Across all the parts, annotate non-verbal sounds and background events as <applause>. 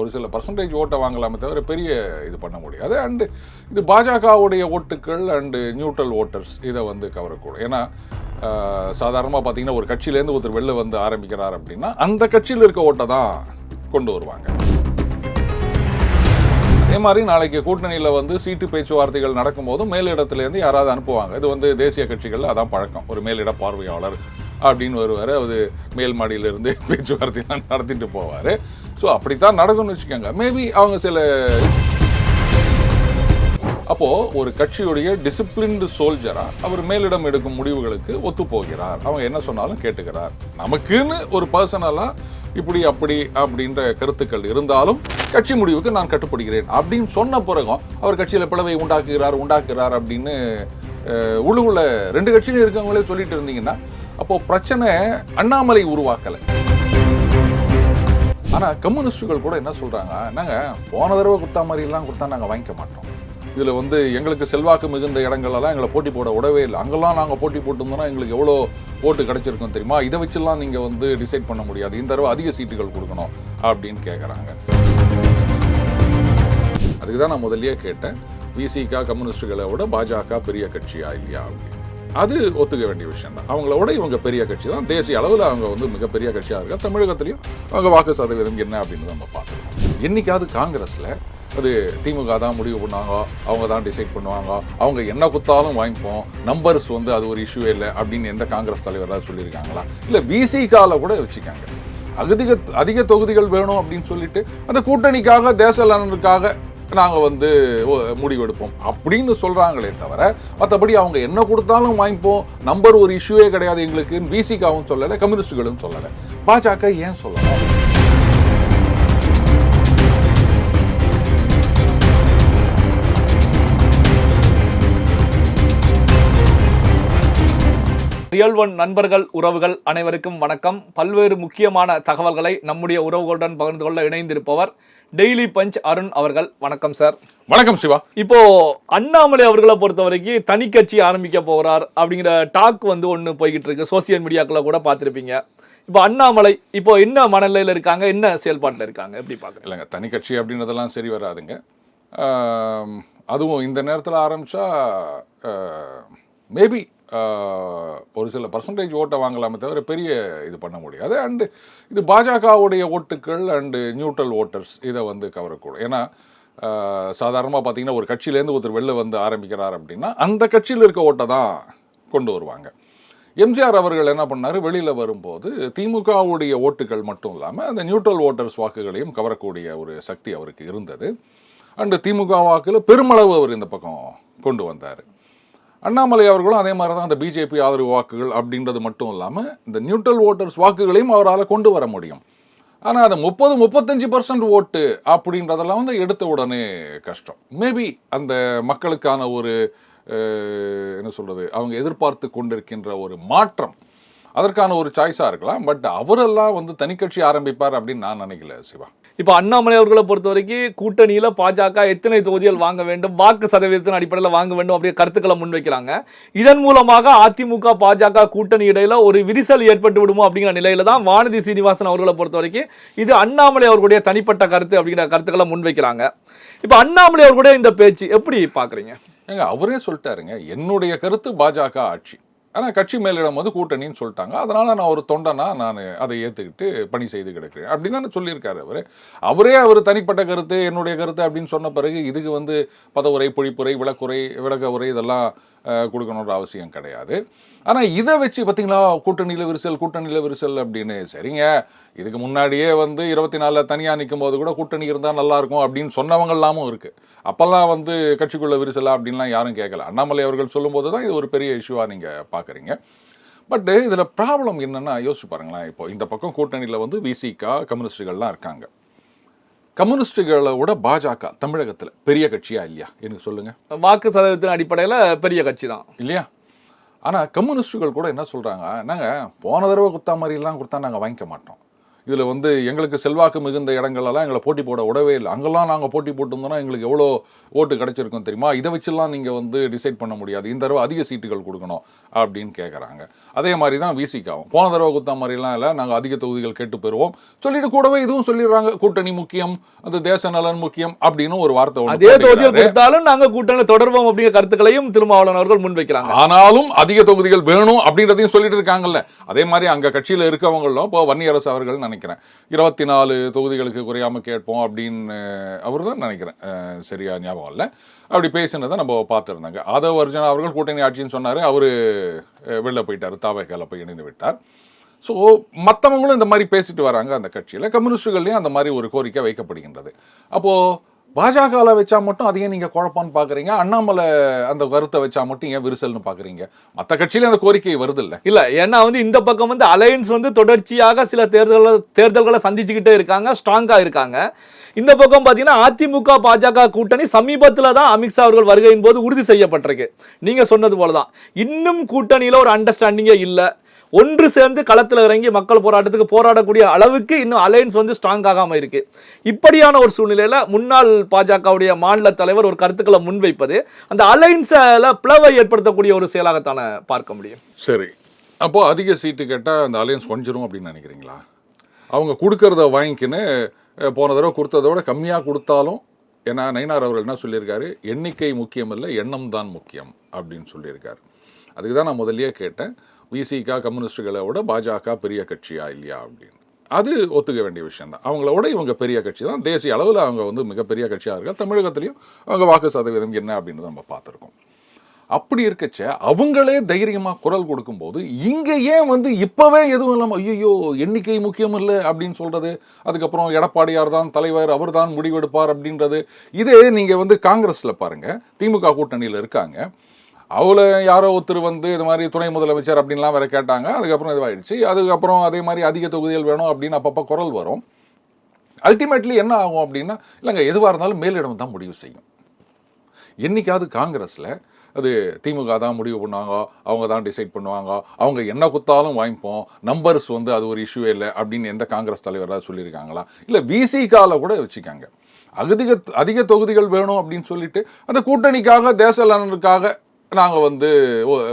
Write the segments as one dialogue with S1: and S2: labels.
S1: ஒரு சில பர்சன்டேஜ் ஓட்டை வாங்கலாமே தவிர பெரிய இது பண்ண முடியாது. அண்டு இது பாஜகவுடைய ஓட்டுக்கள் அண்டு நியூட்ரல் ஓட்டர்ஸ் இதை வந்து கவரக்கூடும் ஏன்னா சாதாரணமாக பார்த்தீங்கன்னா ஒரு கட்சியிலேருந்து ஒருத்தர் வெளில வந்து ஆரம்பிக்கிறார் அப்படின்னா அந்த கட்சியில் இருக்க ஓட்டை தான் கொண்டு வருவாங்க. அதே மாதிரி நாளைக்கு கூட்டணியில் வந்து சீட்டு பேச்சுவார்த்தைகள் நடக்கும்போது மேலிடத்துலேருந்து யாராவது அனுப்புவாங்க. இது வந்து தேசிய கட்சிகளில் அதான் பழக்கம். ஒரு மேலிட பார்வையாளர் அப்படின்னு வருவார். அது மேல் மாடியிலிருந்து <laughs> பேச்சுவார்த்தைலாம் நடத்திட்டு போவார். ஸோ அப்படித்தான் நடக்கும்னு வச்சுக்கோங்க. மேபி அவங்க சில அப்போது ஒரு கட்சியுடைய டிசிப்ளின்டு சோல்ஜராக அவர் மேலிடம் எடுக்கும் முடிவுகளுக்கு ஒத்து போகிறார். அவங்க என்ன சொன்னாலும் கேட்டுக்கிறார். நமக்குன்னு ஒரு பர்சனலாக இப்படி அப்படி அப்படின்ற கருத்துக்கள் இருந்தாலும் கட்சி முடிவுக்கு நான் கட்டுப்படுகிறேன். அப்படின்னு சொன்ன பிறகும் அவர் கட்சியில் பிளவை உண்டாக்குகிறார் உண்டாக்குகிறார் அப்படின்னு உள்ளுக்குள்ள ரெண்டு கட்சியிலும் இருக்கவங்களே சொல்லிட்டு இருந்தீங்கன்னா அப்போது பிரச்சனை அண்ணாமலை உருவாக்கலை. ஆனால் கம்யூனிஸ்டுகள் கூட என்ன சொல்கிறாங்க நாங்கள் போன தடவை கொடுத்தா மாதிரிலாம் கொடுத்தா நாங்கள் வாங்கிக்க மாட்டோம். இதில் வந்து எங்களுக்கு செல்வாக்கு மிகுந்த இடங்கள்லாம் எங்களை போட்டி போட விடவே இல்லை. அங்கெல்லாம் நாங்கள் போட்டி போட்டிருந்தோம்னா எங்களுக்கு எவ்வளோ ஓட்டு கிடைச்சிருக்கும் தெரியுமா? இதை வச்செல்லாம் நீங்கள் வந்து டிசைட் பண்ண முடியாது. இந்த தடவை அதிக சீட்டுகள் கொடுக்கணும் அப்படின்னு கேட்குறாங்க அதுக்கு தான் நான் முதல்லையே கேட்டேன். விசிகா கம்யூனிஸ்டுகளை விட பாஜக பெரிய கட்சியா இல்லையா அப்படின்னு. அது ஒத்துக்க வேண்டிய விஷயம் தான். அவங்கள விட இவங்க பெரிய கட்சி தான். தேசிய அளவில் அவங்க வந்து மிகப்பெரிய கட்சியாக இருக்கா தமிழகத்திலையும் அவங்க வாக்கு சதவீதம் என்ன அப்படின்னு நம்ம பார்த்துக்கணும் என்னைக்காவது காங்கிரஸில் அது திமுக தான் முடிவு பண்ணுவாங்க அவங்க தான் டிசைட் பண்ணுவாங்க அவங்க என்ன குத்தாலும் வாங்கிப்போம் நம்பர்ஸ் வந்து அது ஒரு இஷ்யூ இல்லை அப்படின்னு எந்த காங்கிரஸ் தலைவர் தான் சொல்லியிருக்காங்களா? இல்லை விசிகால கூட வச்சுக்காங்க. அதிக அதிக தொகுதிகள் வேணும் அப்படின்னு சொல்லிட்டு அந்த கூட்டணிக்காக தேச நலனுக்காக நாங்கள் வந்து முடிவெடுப்போம் அப்படின்னு சொல்கிறாங்களே தவிர மற்றபடி அவங்க என்ன கொடுத்தாலும் வாங்கிப்போம். நம்பர் ஒரு இஷ்யூவே கிடையாது எங்களுக்கு பிசிகாவும் சொல்லலை கம்யூனிஸ்டுகளும் சொல்லலை. பாஜக ஏன் சொல்லலாம்
S2: ரியல் ஒன் நண்பர்கள் உறவுகள் அனைவருக்கும் வணக்கம். பல்வேறு முக்கியமான தகவல்களை நம்முடைய உறவுகளுடன் பகிர்ந்து கொள்ள இணைந்திருப்பவர் டெய்லி பஞ்ச் அருண் அவர்கள். வணக்கம் சார்.
S1: வணக்கம் சிவா.
S2: இப்போ அண்ணாமலை அவர்களை பொறுத்த வரைக்கும் தனி கட்சி ஆரம்பிக்க போகிறார் அப்படிங்கிற டாக் வந்து ஒன்று போய்கிட்டு இருக்கு. சோசியல் மீடியாக்களை கூட பார்த்துருப்பீங்க. இப்போ அண்ணாமலை இப்போ என்ன மனநிலையில் இருக்காங்க? என்ன செயல்பாட்டில் இருக்காங்க? எப்படி பார்க்குறேன்
S1: இல்லைங்க தனி கட்சி அப்படின்றதெல்லாம் சரி வராதுங்க. அதுவும் இந்த நேரத்தில் ஆரம்பிச்சா மேபி ஒரு சில பர்சன்டேஜ் ஓட்டை வாங்கலாமே தவிர பெரிய இது பண்ண முடியாது. அண்டு இது பாஜகவுடைய ஓட்டுக்கள் அண்டு நியூட்ரல் ஓட்டர்ஸ் இதை வந்து கவரக்கூடும் ஏன்னா சாதாரணமாக பார்த்தீங்கன்னா ஒரு கட்சியிலேருந்து ஒருத்தர் வெளில வந்து ஆரம்பிக்கிறார் அப்படின்னா அந்த கட்சியில் இருக்க ஓட்டை தான் கொண்டு வருவாங்க. எம்ஜிஆர் அவர்கள் என்ன பண்ணார்? வெளியில் வரும்போது திமுகவுடைய ஓட்டுகள் மட்டும் இல்லாமல் அந்த நியூட்ரல் ஓட்டர்ஸ் வாக்குகளையும் கவரக்கூடிய ஒரு சக்தி அவருக்கு இருந்தது. அண்டு திமுக வாக்குல பெருமளவு அவர் இந்த பக்கம் கொண்டு வந்தார். அண்ணாமலை அவர்களும் அதே மாதிரி தான் அந்த பிஜேபி ஆதரவு வாக்குகள் அப்படின்றது மட்டும் இல்லாமல் இந்த நியூட்ரல் ஓட்டர்ஸ் வாக்குகளையும் அவரால் கொண்டு வர முடியும். ஆனால் அது முப்பது முப்பத்தஞ்சு பர்சன்ட் ஓட்டு அப்படின்றதெல்லாம் வந்து எடுத்த உடனே கஷ்டம். மேபி அந்த மக்களுக்கான ஒரு என்ன சொல்கிறது அவங்க எதிர்பார்த்து கொண்டிருக்கின்ற ஒரு மாற்றம் அதற்கான ஒரு சாய்ஸா இருக்கலாம். பட் அவரெல்லாம் வந்து தனிக்கட்சி ஆரம்பிப்பார் அப்படின்னு நான் நினைக்கல சிவா.
S2: இப்போ அண்ணாமலை அவர்களை பொறுத்த வரைக்கும் கூட்டணியில பாஜக எத்தனை தொகுதிகள் வாங்க வேண்டும் வாக்கு சதவீதத்தின் அடிப்படையில் வாங்க வேண்டும் அப்படியே கருத்துக்களை முன்வைக்கிறாங்க. இதன் மூலமாக அதிமுக பாஜக கூட்டணி இடையில ஒரு விரிசல் ஏற்பட்டு விடுமோ அப்படிங்கிற நிலையில தான் வானதி சீனிவாசன் அவர்களை பொறுத்த வரைக்கும் இது அண்ணாமலை அவர்களுடைய தனிப்பட்ட கருத்து அப்படிங்கிற கருத்துக்களை முன்வைக்கிறாங்க. இப்போ அண்ணாமலை அவர்களுடைய இந்த பேச்சு எப்படி பாக்குறீங்க
S1: ஏங்க அவரே சொல்லிட்டாருங்க என்னுடைய கருத்து பாஜக ஆட்சி. ஆனால் கட்சி மேலிடம் வந்து கூட்டணின்னு சொல்லிட்டாங்க. அதனால் நான் ஒரு தொண்டனா நான் அதை ஏற்றுக்கிட்டு பணி செய்து கிடக்கிறேன். அப்படின்னு தானே சொல்லியிருக்காரு அவர். அவரே அவர் தனிப்பட்ட கருத்து என்னுடைய கருத்து அப்படின்னு சொன்ன பிறகு இதுக்கு வந்து பதவுரை பொழிப்புரை விளக்குரை விளக்க உரை இதெல்லாம் கொடுக்கணுன்ற அவசியம் கிடையாது. ஆனால் இதை வச்சு பார்த்தீங்களா கூட்டணியில் விரிசல் கூட்டணியில் விரிசல் அப்படின்னு? சரிங்க. இதுக்கு முன்னாடியே வந்து இருபத்தி நாலில் தனியாக நிற்கும் போது கூட கூட்டணி இருந்தால் நல்லா இருக்கும் அப்படின்னு சொன்னவங்க எல்லாமும் இருக்கு. அப்பெல்லாம் வந்து கட்சிக்குள்ள விரிசலா அப்படின்லாம் யாரும் கேட்கல அண்ணாமலை அவர்கள் சொல்லும்போது தான் இது ஒரு பெரிய இஷ்யூவாக நீங்கள் பார்க்குறீங்க பட் இதில் ப்ராப்ளம் என்னன்னா யோசிச்சு பாருங்களேன். இப்போ இந்த பக்கம் கூட்டணியில் வந்து விசிகா கம்யூனிஸ்டுகள்லாம் இருக்காங்க. கம்யூனிஸ்டுகளை விட பாஜக தமிழகத்தில் பெரிய கட்சியா இல்லையா? எனக்கு சொல்லுங்க.
S2: வாக்கு சதவீதத்தின் அடிப்படையில பெரிய கட்சி தான்
S1: இல்லையா? ஆனால் கம்யூனிஸ்டுகள் கூட என்ன சொல்கிறாங்க நாங்கள் போன தடவை கொடுத்தா மாதிரிலாம் கொடுத்தா நாங்கள் வாங்கிக்க மாட்டோம். இதில் வந்து எங்களுக்கு செல்வாக்கு மிகுந்த இடங்களெல்லாம் எங்களை போட்டி போட விடவே இல்லை. அங்கெல்லாம் நாங்கள் போட்டி போட்டிருந்தோம்னா எங்களுக்கு எவ்வளோ ஓட்டு கிடைச்சிருக்கும் தெரியுமா? இதை வச்செல்லாம் நீங்கள் வந்து டிசைட் பண்ண முடியாது. இந்த தடவை அதிக சீட்டுகள் கொடுக்கணும் அப்படின்னு கேட்குறாங்க அதே மாதிரி தான் விசிக்காவும் போன தடவை குத்தா மாதிரிலாம் இல்லை. நாங்கள் அதிக தொகுதிகள் கேட்டு பெறுவோம். சொல்லிட்டு கூடவே இதுவும் சொல்லிடுறாங்க. கூட்டணி முக்கியம் அது தேச நலன் முக்கியம் அப்படின்னு ஒரு வார்த்தை
S2: அதே தொகுதியை
S1: போட்டுக்கிறாரு.
S2: கொடுத்தாலும் நாங்க கூட்டணி தொடர்வோம் அப்படிங்கிற கருத்துக்களையும் திருமாவளவன் அவர்கள் முன்வைக்கிறாங்க.
S1: ஆனாலும் அதிக தொகுதிகள் வேணும் அப்படின்றதையும் சொல்லிட்டு இருக்காங்கல்ல. அதே மாதிரி அங்க கட்சியில இருக்கவங்களும் இப்போ வன்னியரசு அவர்கள் நினைக்கிறேன். இருபத்தி நாலு தொகுதிகளுக்கு குறையாமல் கேட்போம் அப்படின்னு அவர் தான் நினைக்கிறேன். சரியா ஞாபகம் இல்லை. அப்படி பேசினதை நம்ம பார்த்துருந்தாங்க. ஆதவ அர்ஜுனா அவர்கள் கூட்டணி ஆட்சின்னு சொன்னார். அவரு வெளில போயிட்டார். தாவைக்கால போய் இணைந்து விட்டார். ஸோ மற்றவங்களும் இந்த மாதிரி பேசிட்டு வராங்க அந்த கட்சியில். கம்யூனிஸ்டுகள்லேயும் அந்த மாதிரி ஒரு கோரிக்கை வைக்கப்படுகின்றது. அப்போது பாஜகவில் வச்சா மட்டும் அதையும் நீங்கள் குழப்பான்னு பார்க்குறீங்க அண்ணாமலை அந்த கருத்தை வச்சா மட்டும் ஏன் விரிசல்னு பார்க்குறீங்க மற்ற கட்சியில அந்த கோரிக்கை வருது இல்லை
S2: இல்லை ஏன்னா வந்து இந்த பக்கம் வந்து அலையன்ஸ் வந்து தொடர்ச்சியாக சில தேர்தல்களை தேர்தல்களை சந்திச்சுக்கிட்டே இருக்காங்க ஸ்ட்ராங்காக இருக்காங்க. இந்த பக்கம் பார்த்தீங்கன்னா அதிமுக பாஜக கூட்டணி சமீபத்தில் தான் அமித்ஷா அவர்கள் வருகையின் போது உறுதி செய்யப்பட்டிருக்கு. நீங்கள் சொன்னது போலதான். இன்னும் கூட்டணியில் ஒரு அண்டர்ஸ்டாண்டிங்கே இல்லை. ஒன்று சேர்ந்து களத்தில் இறங்கி மக்கள் போராட்டத்துக்கு போராடக்கூடிய அளவுக்கு இன்னும் அலையன்ஸ் வந்து ஸ்ட்ராங் ஆகாமல் இருக்கு. இப்படியான ஒரு சூழ்நிலையில் முன்னாள் பாஜகவுடைய மாநில தலைவர் ஒரு கருத்துக்களை முன்வைப்பது அந்த அலையன்ஸில் பிளவை ஏற்படுத்தக்கூடிய ஒரு செயலாகத்தான பார்க்க முடியும்.
S1: சரி. அப்போ அதிக சீட்டு கேட்டால் அந்த அலையன்ஸ் கொஞ்சிரும் அப்படின்னு நினைக்கிறீங்களா? அவங்க கொடுக்கறத வாங்கிக்கின்னு போன தடவை கொடுத்ததை விட கம்மியாக கொடுத்தாலும் ஏன்னா நயினார் அவர்கள் என்ன சொல்லியிருக்காரு? எண்ணிக்கை முக்கியம் இல்லை எண்ணம் தான் முக்கியம் அப்படின்னு சொல்லியிருக்காரு. அதுக்கு தான் நான் முதல்லையே கேட்டேன். விசிகா கம்யூனிஸ்டுகளை விட பாஜக பெரிய கட்சியா இல்லையா அப்படின்னு. அது ஒத்துக்க வேண்டிய விஷயம் தான் அவங்கள விட இவங்க பெரிய கட்சி தான் தேசிய அளவில் அவங்க வந்து மிகப்பெரிய கட்சியாக இருக்காங்க. தமிழகத்திலையும் அவங்க வாக்கு சதவீதம் என்ன அப்படின்னு நம்ம பார்த்துருக்கோம். அப்படி இருக்கச்ச அவங்களே தைரியமா குரல் கொடுக்கும்போது இங்கே ஏன் வந்து இப்போவே எதுவும் இல்லாமல் ஐயோ எண்ணிக்கை முக்கியம் இல்லை அப்படின்னு சொல்றது அதுக்கப்புறம் எடப்பாடியார் தான் தலைவர் அவர் தான் முடிவெடுப்பார் அப்படின்றது இதே நீங்க வந்து காங்கிரஸ்ல பாருங்க. திமுக கூட்டணியில இருக்காங்க. அவளை யாரோ ஒருத்தர் வந்து இது மாதிரி துணை முதலமைச்சர் அப்படின்லாம் வேற கேட்டாங்க. அதுக்கப்புறம் இதுவாயிடுச்சு. அதுக்கப்புறம் அதே மாதிரி அதிக தொகுதிகள் வேணும் அப்படின்னு அப்பப்போ குரல் வரும். அல்டிமேட்லி என்ன ஆகும் அப்படின்னா இல்லைங்க எதுவாக இருந்தாலும் மேலிடம் தான் முடிவு செய்யும். என்றைக்காவது காங்கிரஸில் அது திமுக தான் முடிவு பண்ணுவாங்க அவங்க தான் டிசைட் பண்ணுவாங்க அவங்க என்ன குத்தாலும் வாங்கிப்போம் நம்பர்ஸ் வந்து அது ஒரு இஷ்யூ இல்லை அப்படின்னு எந்த காங்கிரஸ் தலைவராக சொல்லியிருக்காங்களா? இல்லை விசிகால கூட வச்சுக்காங்க. அதிக அதிக தொகுதிகள் வேணும் அப்படின்னு சொல்லிட்டு அந்த கூட்டணிக்காக தேச நலனுக்காக நாங்கள் வந்து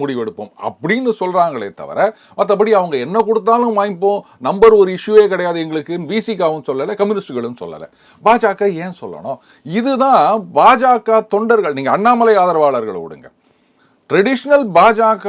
S1: முடிவெடுப்போம் அப்படின்னு சொல்கிறாங்களே தவிர மற்றபடி அவங்க என்ன கொடுத்தாலும் வாங்கிப்போம். நம்பர் ஒரு இஷ்யூவே கிடையாது எங்களுக்கு விசிகாவும் சொல்லலை கம்யூனிஸ்டுகளும் சொல்லலை. பாஜக ஏன் சொல்லணும்? இதுதான் பாஜக தொண்டர்கள் நீங்கள் அண்ணாமலை ஆதரவாளர்களை விடுங்க. ட்ரெடிஷ்னல் பாஜக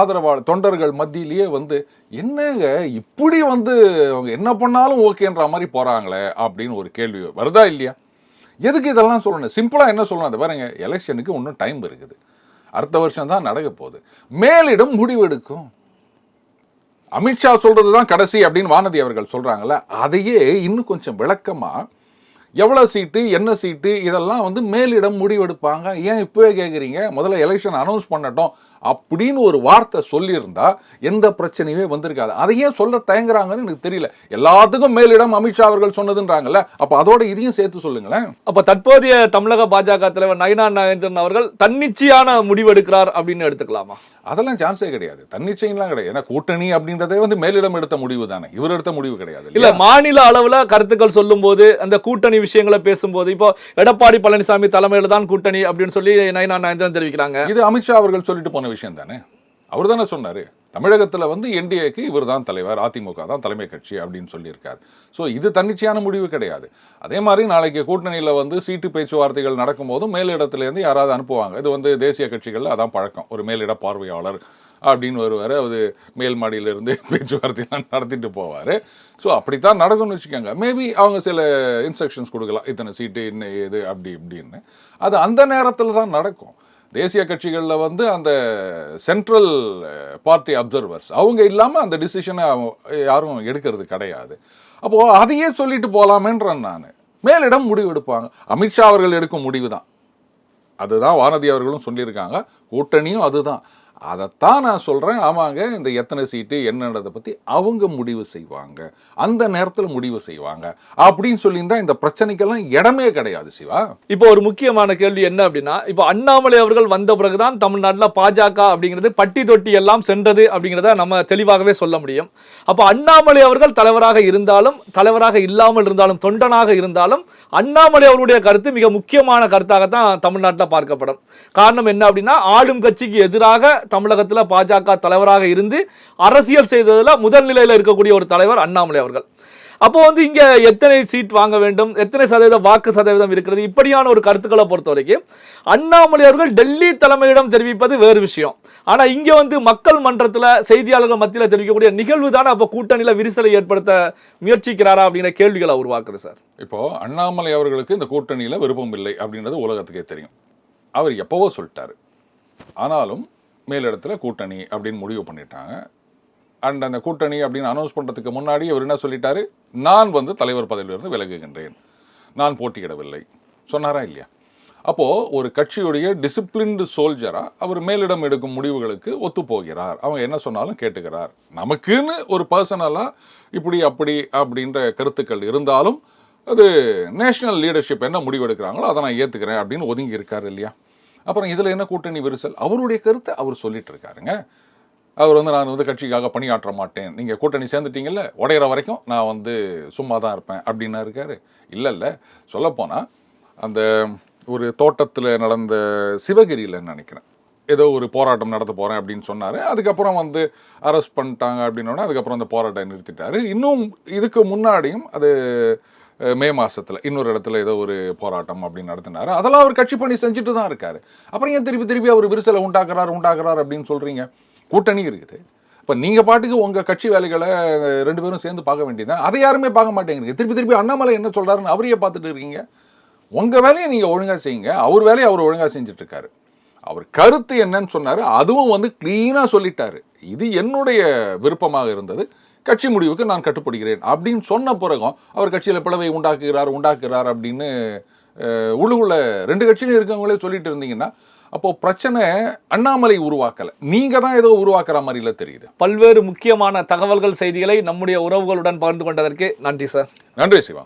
S1: ஆதரவாளர் தொண்டர்கள் மத்தியிலேயே வந்து என்னங்க இப்படி வந்து அவங்க என்ன பண்ணாலும் ஓகேன்ற மாதிரி போகிறாங்களே அப்படின்னு ஒரு கேள்வி வருதா இல்லையா? எதுக்கு இதெல்லாம் சொல்லணும்? சிம்பிளாக என்ன சொல்லணும்? அது பாருங்க எலெக்ஷனுக்கு இன்னும் டைம் இருக்குது. அடுத்த வருஷம் தான் நடக்க போகுது. மேலிடம் முடிவெடுக்கும். அமித்ஷா சொல்றது தான் கடைசி அப்படின்னு வானதி அவர்கள் சொல்றாங்கல்ல அதையே இன்னும் கொஞ்சம் விளக்கமா எவ்வளோ சீட்டு என்ன சீட்டு இதெல்லாம் வந்து மேலிடம் முடிவெடுப்பாங்க. ஏன் இப்போவே கேட்குறீங்க முதல்ல எலெக்ஷன் அனௌன்ஸ் பண்ணட்டும். அப்படின்னு ஒரு வார்த்தை சொல்லியிருந்தா எந்த பிரச்சனையுமே வந்திருக்காது. அதை ஏன் சொல்ல தயங்குறாங்கன்னு எனக்கு தெரியல. எல்லாத்துக்கும் மேலிடம் அமித்ஷா அவர்கள் சொன்னதுன்றாங்கல்ல. அப்ப அதோட இதையும் சேர்த்து சொல்லுங்களேன்.
S2: அப்ப தற்போதைய தமிழக பாஜக தலைவர் நயினா நாகேந்திரன் அவர்கள் தன்னிச்சையான முடிவெடுக்கிறார் அப்படின்னு எடுத்துக்கலாமா?
S1: அதெல்லாம் சான்ஸே கிடையாது. தன்னிச்சையெல்லாம் கிடையாது. ஏன்னா கூட்டணி அப்படின்றதே வந்து மேலிடம் எடுத்த முடிவு தானே. இவர் எடுத்த முடிவு கிடையாது
S2: இல்ல மாநில அளவுல கருத்துக்கள் சொல்லும்போது அந்த கூட்டணி விஷயங்களை பேசும்போது இப்போ எடப்பாடி பழனிசாமி தலைமையில தான் கூட்டணி அப்படின்னு சொல்லி நயினா நாகேந்திரன் தெரிவிக்கிறாங்க.
S1: இது அமித்ஷா அவர்கள் சொல்லிட்டு போன விஷயம் தானே அவர் தானே சொன்னாரு தமிழகத்துல வந்து என்டிஏக்கு இவர் தான் தலைவர் அதிமுக தான் தலைமை கட்சி அப்படின்னு சொல்லியிருக்காரு. ஸோ இது தன்னிச்சையான முடிவு கிடையாது. அதே மாதிரி நாளைக்கு கூட்டணியில வந்து சீட்டு பேச்சுவார்த்தைகள் நடக்கும்போதும் மேலிடத்துல இருந்து யாராவது அனுப்புவாங்க. இது வந்து தேசிய கட்சிகள்ல அதான் பழக்கம். ஒரு மேலிட பார்வையாளர் அப்படின்னு வருவார். அது மேல் மாடியிலிருந்து <laughs> பேச்சுவார்த்தையெல்லாம் நடத்திட்டு போவார். ஸோ அப்படித்தான் நடக்கும்னு வச்சுக்கோங்க. மேபி அவங்க சில இன்ஸ்ட்ரக்ஷன்ஸ் கொடுக்கலாம். இத்தனை சீட்டு என்ன ஏது அப்படி இப்படின்னு. அது அந்த நேரத்தில் தான் நடக்கும். தேசிய கட்சிகளில் வந்து அந்த சென்ட்ரல் பார்ட்டி அப்சர்வர்ஸ் அவங்க இல்லாமல் அந்த டிசிஷனை யாரும் எடுக்கிறது கிடையாது. அப்போது அதையே சொல்லிட்டு போகலாமேன்றேன் நான். மேலிடம் முடிவு எடுப்பாங்க. அமித்ஷா அவர்கள் எடுக்கும் முடிவு தான் அதுதான் வானதி அவர்களும் சொல்லியிருக்காங்க. கூட்டணியும் அதுதான். அதைத்தான் நான் சொல்கிறேன் ஆமாங்க இந்த எத்தனை சீட்டு என்னன்றதை பற்றி அவங்க முடிவு செய்வாங்க. அந்த நேரத்தில் முடிவு செய்வாங்க. அப்படின்னு சொல்லியிருந்தா இந்த பிரச்சனைக்கெல்லாம் இடமே கிடையாது சிவா.
S2: இப்போ ஒரு முக்கியமான கேள்வி என்ன அப்படின்னா இப்போ அண்ணாமலை அவர்கள் வந்த பிறகுதான் தமிழ்நாட்டில் பாஜக அப்படிங்கிறது பட்டி தொட்டி எல்லாம் சென்றது அப்படிங்கிறத நம்ம தெளிவாகவே சொல்ல முடியும். அப்போ அண்ணாமலை அவர்கள் தலைவராக இருந்தாலும் தலைவராக இல்லாமல் இருந்தாலும் தொண்டனாக இருந்தாலும் அண்ணாமலை அவருடைய கருத்து மிக முக்கியமான கருத்தாகத்தான் தமிழ்நாட்டில் பார்க்கப்படும். காரணம் என்ன அப்படின்னா ஆளும் கட்சிக்கு எதிராக தமிழகத்தில் பாஜக தலைவராக இருந்து அரசியல் செய்ததில் முதல் நிலையில் இருக்கக்கூடிய ஒரு தலைவர் அண்ணாமலை அவர்கள். அப்போ வந்து இங்கே எத்தனை சீட் வாங்க வேண்டும்? எத்தனை சதவீத வாக்கு சதவீதம் இருக்கிறது? இப்படியான ஒரு கருத்துக்களை பொறுத்த வரைக்கும் அண்ணாமலை அவர்கள் டெல்லி தலைமையிடம் தெரிவிப்பது வேறு விஷயம். ஆனால் இங்கே வந்து மக்கள் மன்றத்தில் செய்தியாளர்கள் மத்தியில் தெரிவிக்கக்கூடிய நிகழ்வு தானே அப்போ கூட்டணியில் விரிசலை ஏற்படுத்த முயற்சிக்கிறாரா அப்படிங்கிற கேள்விகளை உருவாக்குது சார்.
S1: இப்போ அண்ணாமலை அவர்களுக்கு இந்த கூட்டணியில் விருப்பம் இல்லை அப்படின்றது உலகத்துக்கே தெரியும். அவர் எப்பவோ சொல்லிட்டாரு. ஆனாலும் மேலிடத்தில் கூட்டணி அப்படின்னு முடிவு பண்ணிட்டாங்க. அண்ட் அந்த கூட்டணி அப்படின்னு அனௌன்ஸ் பண்ணுறதுக்கு முன்னாடி அவர் என்ன சொல்லிட்டாரு? நான் வந்து தலைவர் பதவியிலிருந்து விலகுகின்றேன். நான் போட்டியிடவில்லை. சொன்னாரா இல்லையா? அப்போது ஒரு கட்சியுடைய டிசிப்ளின்டு சோல்ஜராக அவர் மேலிடம் எடுக்கும் முடிவுகளுக்கு ஒத்து போகிறார் அவங்க என்ன சொன்னாலும் கேட்டுக்கிறார். நமக்குன்னு ஒரு பர்சனலாக இப்படி அப்படி அப்படின்ற கருத்துக்கள் இருந்தாலும் அது நேஷனல் லீடர்ஷிப் என்ன முடிவு எடுக்கிறாங்களோ அதை நான் ஏற்றுக்கிறேன் அப்படின்னு ஒதுங்கி இருக்கார் இல்லையா? அப்புறம் இதில் என்ன கூட்டணி விரிசல்? அவருடைய கருத்தை அவர் சொல்லிட்டு இருக்காருங்க அவர் வந்து நான் வந்து கட்சிக்காக பணியாற்ற மாட்டேன். நீங்கள் கூட்டணி சேர்ந்துட்டீங்கல்ல உடையிற வரைக்கும் நான் வந்து சும்மா தான் இருப்பேன் அப்படின்னா இருக்காரு. இல்லை இல்லை. சொல்லப்போனால் அந்த ஒரு தோட்டத்தில் நடந்த சிவகிரியில் நினைக்கிறேன். ஏதோ ஒரு போராட்டம் நடத்த போகிறேன் அப்படின்னு சொன்னார். அதுக்கப்புறம் வந்து அரெஸ்ட் பண்ணிட்டாங்க அப்படின்னோடனே அதுக்கப்புறம் அந்த போராட்டம் நிறுத்திட்டாரு. இன்னும் இதுக்கு முன்னாடியும் அது மே மாதத்தில் இன்னொரு இடத்துல ஏதோ ஒரு போராட்டம் அப்படின்னு நடத்தினாரு. அதெல்லாம் அவர் கட்சி பணி செஞ்சுட்டு தான் இருக்காரு. அப்புறம் ஏன் திருப்பி திருப்பி அவர் விரிசலை உண்டாக்குறாரு உண்டாக்குறாரு அப்படின்னு சொல்றீங்க? கூட்டணி இருக்குது. இப்போ நீங்கள் பாட்டுக்கு உங்கள் கட்சி வேலைகளை ரெண்டு பேரும் சேர்ந்து பார்க்க வேண்டியதுதான் அதை யாருமே பார்க்க மாட்டேங்கிறீங்க. திருப்பி திருப்பி அண்ணாமலை என்ன சொல்கிறாருன்னு அவரையே பார்த்துட்டு இருக்கீங்க. உங்கள் வேலையை நீங்கள் ஒழுங்காக செய்யுங்க. அவர் வேலையை அவர் ஒழுங்காக செஞ்சிட்ருக்காரு அவர் கருத்து என்னன்னு சொன்னார். அதுவும் வந்து க்ளீனாக சொல்லிட்டாரு. இது என்னுடைய விருப்பமாக இருந்தது. கட்சி முடிவுக்கு நான் கட்டுப்படுகிறேன். அப்படின்னு சொன்ன பிறகும் அவர் கட்சியில பிளவை உண்டாக்குகிறார் உண்டாக்குகிறார் அப்படின்னு உள்ளுக்குள்ள ரெண்டு கட்சியிலும் இருக்கவங்களே சொல்லிட்டு இருந்தீங்கன்னா அப்போ பிரச்சனை அண்ணாமலை உருவாக்கல. நீங்க தான் ஏதோ உருவாக்குற மாதிரில தெரியுது.
S2: பல்வேறு முக்கியமான தகவல்கள் செய்திகளை நம்முடைய உறவுகளுடன் பகிர்ந்து கொண்டதற்கு நன்றி சார்.
S1: நன்றி சிவா.